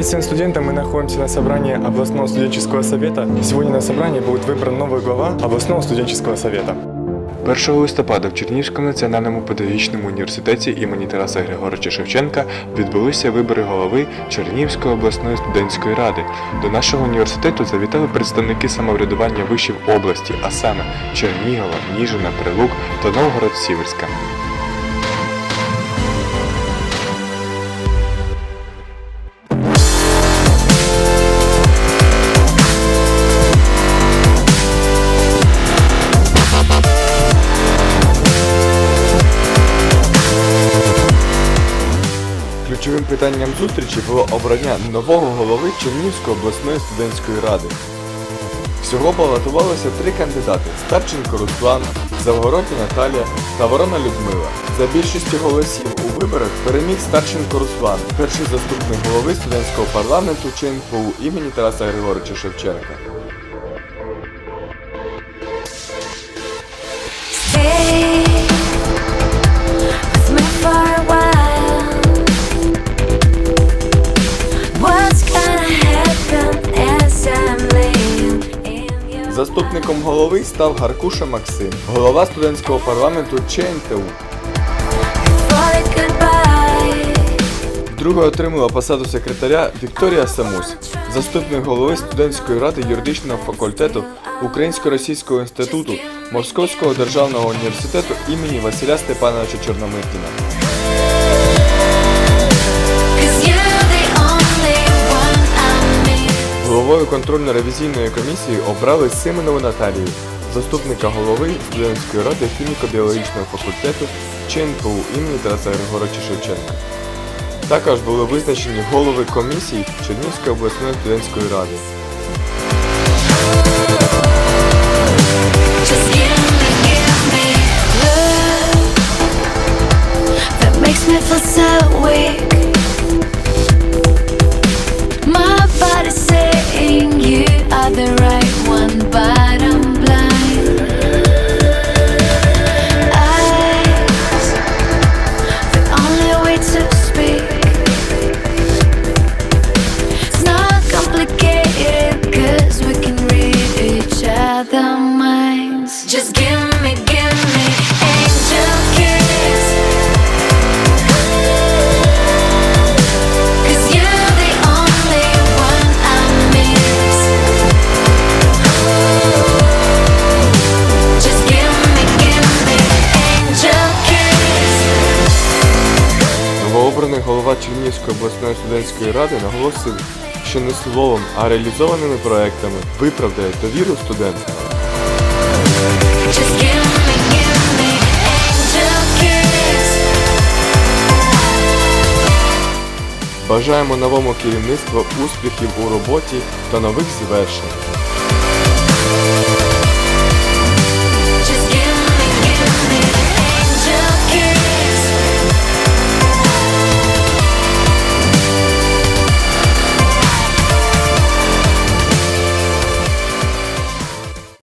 Привет всем студентам! Мы находимся на собрании областного студенческого совета. Сегодня на собрании будет выбран новый глава областного студенческого совета. 1 листопада в Чернігівському національному педагогічному університеті імені Тараса Григоровича Шевченка відбулися вибори голови Чернігівської обласної студентської ради. До нашого університету завітали представники самоврядування вишів області, а саме Чернігова, Ніжина, Прилук та Новгород-Сіверська. Ключовим питанням зустрічі було обрання нового голови Чернігівської обласної студентської ради. Всього балотувалося три кандидати: Старченко Руслан, Завгородня Наталія та Ворона Людмила. За більшістю голосів у виборах переміг Старченко Руслан, перший заступник голови студентського парламенту ЧНПУ імені Тараса Григоровича Шевченка. Заступником голови став Гаркуша Максим, голова студентського парламенту ЧНТУ. Друга отримала посаду секретаря Вікторія Самусь, заступник голови студентської ради юридичного факультету Українсько-Російського інституту Московського державного університету імені Василя Степановича Чорномирдіна. Головою контрольно-ревізійної комісії обрали Симонову Наталію, заступника голови студентської ради хіміко-біологічного факультету ЧНПУ імені Тараса Григоровича Шевченка. Також були визначені голови комісій Чернігівської обласної студентської ради. Just give Новообраний голова Чернігівської обласної студентської ради наголосив, що не словом, а реалізованими проектами виправдає довіру kiss. Бажаємо новому керівництву успіхів у роботі та нових звершень.